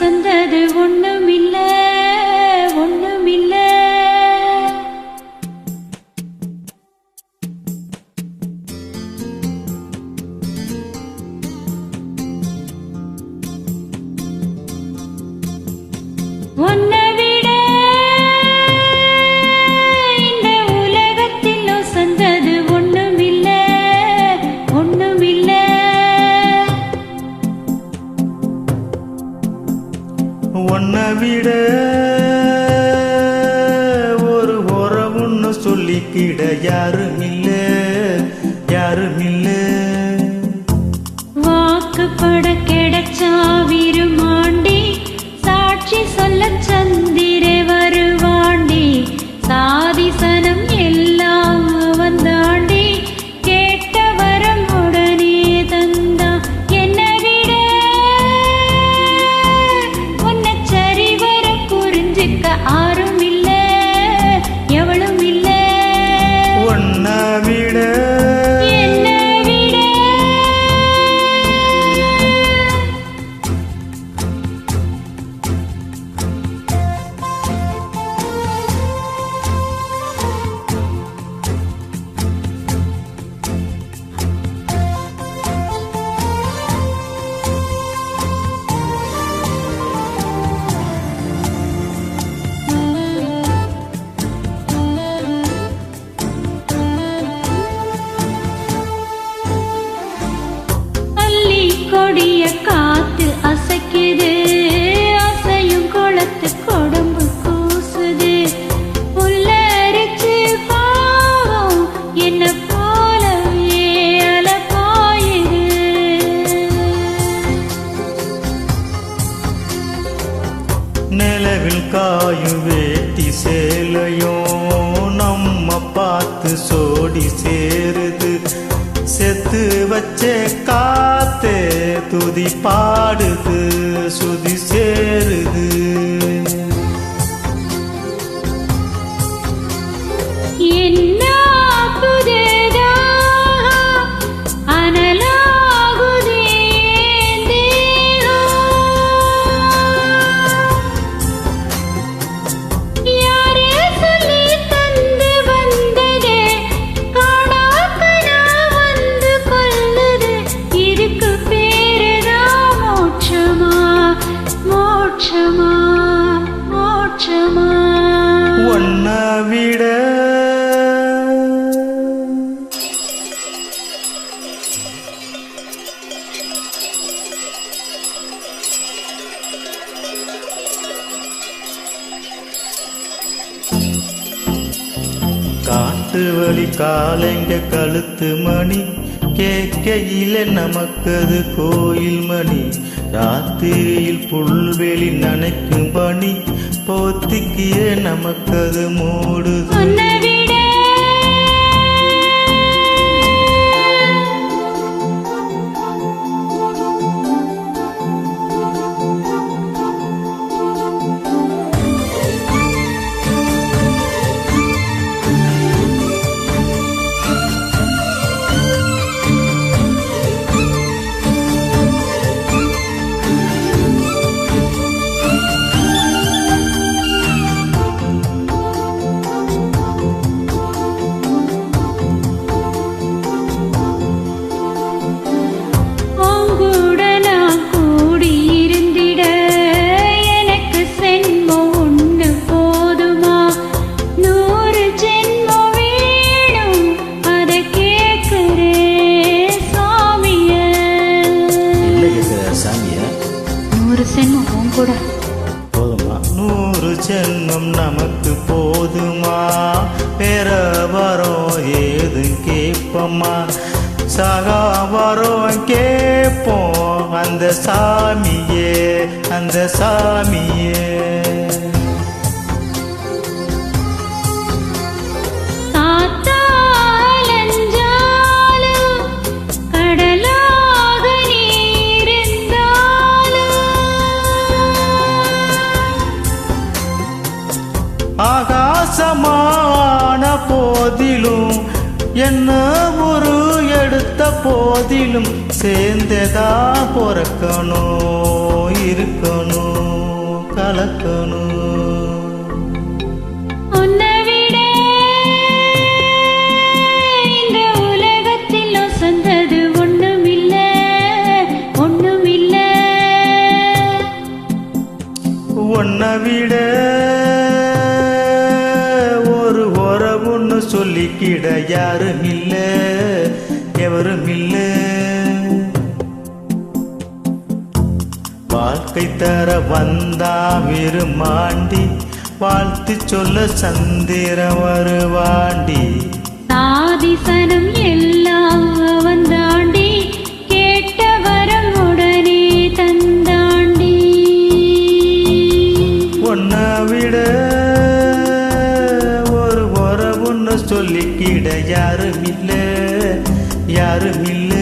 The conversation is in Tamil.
சொன்னது ஒண்ணுமில்ல ஒண்ணுமில்ல. ஒன்னு யாரும் இல்ல யாரும் இல்ல வாக்குப்பட கிடைச்சா விருமாண்டி சாட்சி சொல்ல சந்திர வருவாண்டி. சாதிசனம் எல்லாம் வந்தாண்டி கேட்ட வரம் உடனே தந்தா விட உன்னை சரிவர புரிஞ்சுக்க கொடிய காத்து அசைக்குது. அசையும் குளத்து கொடம்பு கூசுது. புல்லரிச்சு பாவம் என்ன போலவே அலப்பாயுது நிலவில் காயும் வேட்டி சேலையும் நம்ம பார்த்து சோடி சேருது. செத்து வச்சே கா துதி பாடுது. காட்டு வழி காலைங்க கழுத்து மணி. கேட்கையில நமக்கது கோயில் மணி. ராத்திரியில் புல்வெளி நனைக்கும் பணி. போத்திக்கிய நமக்கது மூடுது. நூறு ஜென்மம் நமக்கு போதுமா? பெற வரோ ஏது கேட்போமா சகா வரோ கேட்போம் அந்த சாமியே அந்த சாமியே. என்ன ஒரு எடுத்த போதிலும் சேர்ந்ததா பிறக்கணும் இருக்கணும் கலக்கணும். சொல்லிக்கிட யாரும் இல்ல எவரும் இல்ல வாழ்க்கை தர வந்தா விரும்பாண்டி வாழ்த்து சொல்ல சந்திர வருவாண்டி. ஆதிசனம் எல்லாம் அவன் யாரும் இல்லை.